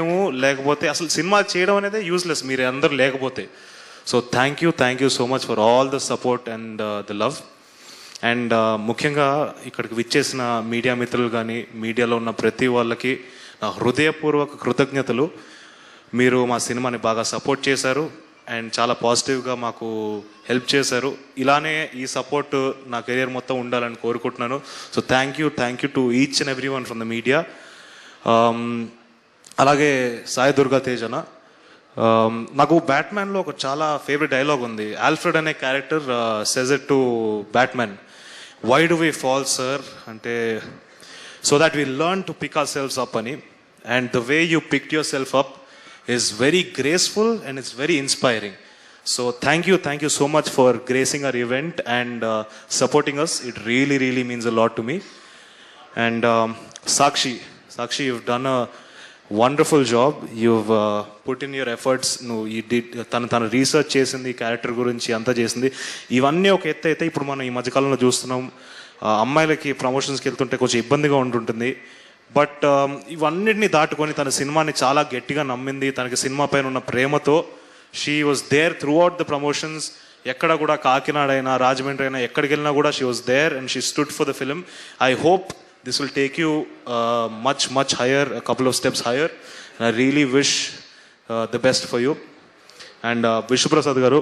మేము లేకపోతే అసలు సినిమా చేయడం అనేది యూస్లెస్ మీరు అందరూ లేకపోతే. So thank you thank you so much for all the support and the love and ముఖ్యంగా ఇక్కడికి విచ్చేసిన మీడియా మిత్రులు కానీ మీడియాలో ఉన్న ప్రతి వాళ్ళకి నా హృదయపూర్వక కృతజ్ఞతలు. మీరు మా సినిమాని బాగా సపోర్ట్ చేశారు అండ్ చాలా పాజిటివ్గా మాకు హెల్ప్ చేశారు. ఇలానే ఈ సపోర్ట్ నా కెరియర్ మొత్తం ఉండాలని కోరుకుంటున్నాను. So thank you thank you to each and every one from the media అలాగే సాయి దుర్గా తేజన. నాకు బ్యాట్మ్యాన్లో ఒక చాలా ఫేవరెట్ డైలాగ్ ఉంది. ఆల్ఫ్రెడ్ అనే character said to Batman. Why do we fall sir అంటే so that we learn to pick ourselves up అని and the way you pick yourself up is very graceful and it's very inspiring so thank you thank you so much for gracing our event and supporting us it really really means a lot to me and Sakshi Sakshi you've done a wonderful job you've put in your efforts నువ్వు ఈ D తను తను research చేసింది character గురించి అంతా చేసింది. ఇవన్నీ ఒక ఎత్తు అయితే ఇప్పుడు మనం ఈ మధ్యకాలంలో చూస్తున్నాం. అమ్మాయిలకి ప్రమోషన్స్కి వెళ్తుంటే కొంచెం ఇబ్బందిగా ఉంటుంటుంది. బట్ um, ఇవన్నిటిని దాటుకొని తన సినిమాని చాలా గట్టిగా నమ్మింది. తనకి సినిమా పైన ఉన్న ప్రేమతో she was there throughout the promotions ఎక్కడ కూడా కాకినాడ అయినా రాజమండ్రి అయినా ఎక్కడికి వెళ్ళినా కూడా she was there and she stood for the film I hope this will take you much much higher couple of steps higher I really wish the best for you and Vishwaprasad గారు